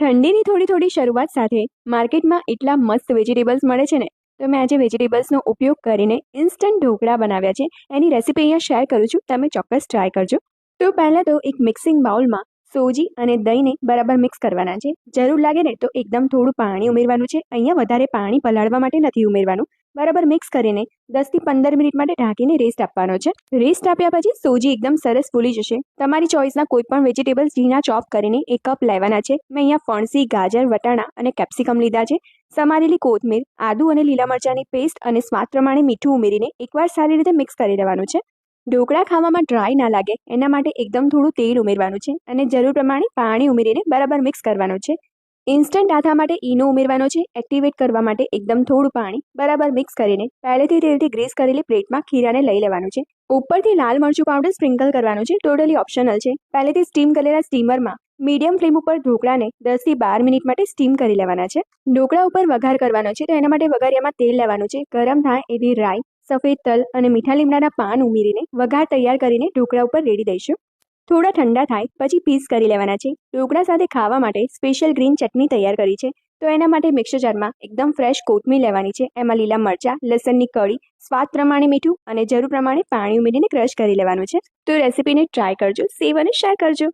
ઠંડીની થોડી થોડી શરૂઆત સાથે માર્કેટમાં એટલા મસ્ત વેજીટેબલ્સ મળે છે ને, તો મેં આજે વેજીટેબલ્સનો ઉપયોગ કરીને ઇન્સ્ટન્ટ ઢોકળા બનાવ્યા છે. એની રેસીપી અહીંયા શેર કરું છું, તમે ચોક્કસ ટ્રાય કરજો. તો પહેલાં તો એક મિક્સિંગ બાઉલમાં સોજી અને દહીંને બરાબર મિક્સ કરવાના છે. જરૂર લાગે ને તો એકદમ થોડું પાણી ઉમેરવાનું છે. અહીંયા વધારે પાણી પલાળવા માટે નથી ઉમેરવાનું. બરાબર મિક્સ કરીને દસથી પંદર મિનિટ માટે ઢાંકીને રેસ્ટ આપવાનો છે. રેસ્ટ આપ્યા પછી સોજી એકદમ સરસ ફૂલી જશે. તમારી ચોઈસના કોઈ પણ વેજીટેબલ્સ ઝીણા ચોપ કરીને એક કપ લેવાના છે. મેં અહીંયા ફણસી, ગાજર, વટાણા અને કેપ્સિકમ લીધા છે. સમારેલી કોથમીર, આદુ અને લીલા મરચાંની પેસ્ટ અને સ્વાદ પ્રમાણે મીઠું ઉમેરીને એકવાર સારી રીતે મિક્સ કરી દેવાનું છે. ઢોકળા ખાવામાં ડ્રાય ના લાગે, એના માટે એકદમ થોડું તેલ ઉમેરવાનું છે અને જરૂર પ્રમાણે પાણી ઉમેરીને બરાબર મિક્સ કરવાનું છે. ઇન્સ્ટન્ટ આથા માટે ઈનો ઉમેરવાનો છે, એક્ટિવેટ કરવા માટે એકદમ થોડું પાણી, બરાબર મિક્સ કરીને પહેલેથી તેલથી ગ્રીસ કરેલી પ્લેટમાં ખીરાને લઈ લેવાનું છે. ઉપરથી લાલ મરચું પાવડર સ્પ્રિંકલ કરવાનું છે, ટોટલી ઓપ્શનલ છે. પહેલેથી સ્ટીમ કરેલા સ્ટીમરમાં મીડિયમ ફ્લેમ ઉપર ઢોકળાને દસથી બાર મિનિટ માટે સ્ટીમ કરી લેવાના છે. ઢોકળા ઉપર વઘાર કરવાનો છે, તો એના માટે વઘારિયામાં તેલ લેવાનું છે. ગરમ થાય એવી રાઈ, સફેદ તલ અને મીઠા લીમડાના પાન ઉમેરીને વઘાર તૈયાર કરીને ઢોકળા ઉપર રેડી દઈશું. થોડા ઠંડા થાય, પછી પીસ કરી લેવાના છે. ઢોકળા સાથે ખાવા માટે સ્પેશિયલ ગ્રીન ચટણી તૈયાર કરી છે. તો એના માટે મિક્સર જારમાં એકદમ ફ્રેશ કોથમીર લેવાની છે. એમાં લીલા મરચાં, લસણની કળી, સ્વાદ પ્રમાણે મીઠું અને જરૂર પ્રમાણે પાણી ઉમેરીને ક્રશ કરી લેવાનું છે. તો રેસીપીને ટ્રાય કરજો, સેવ અને શેર કરજો.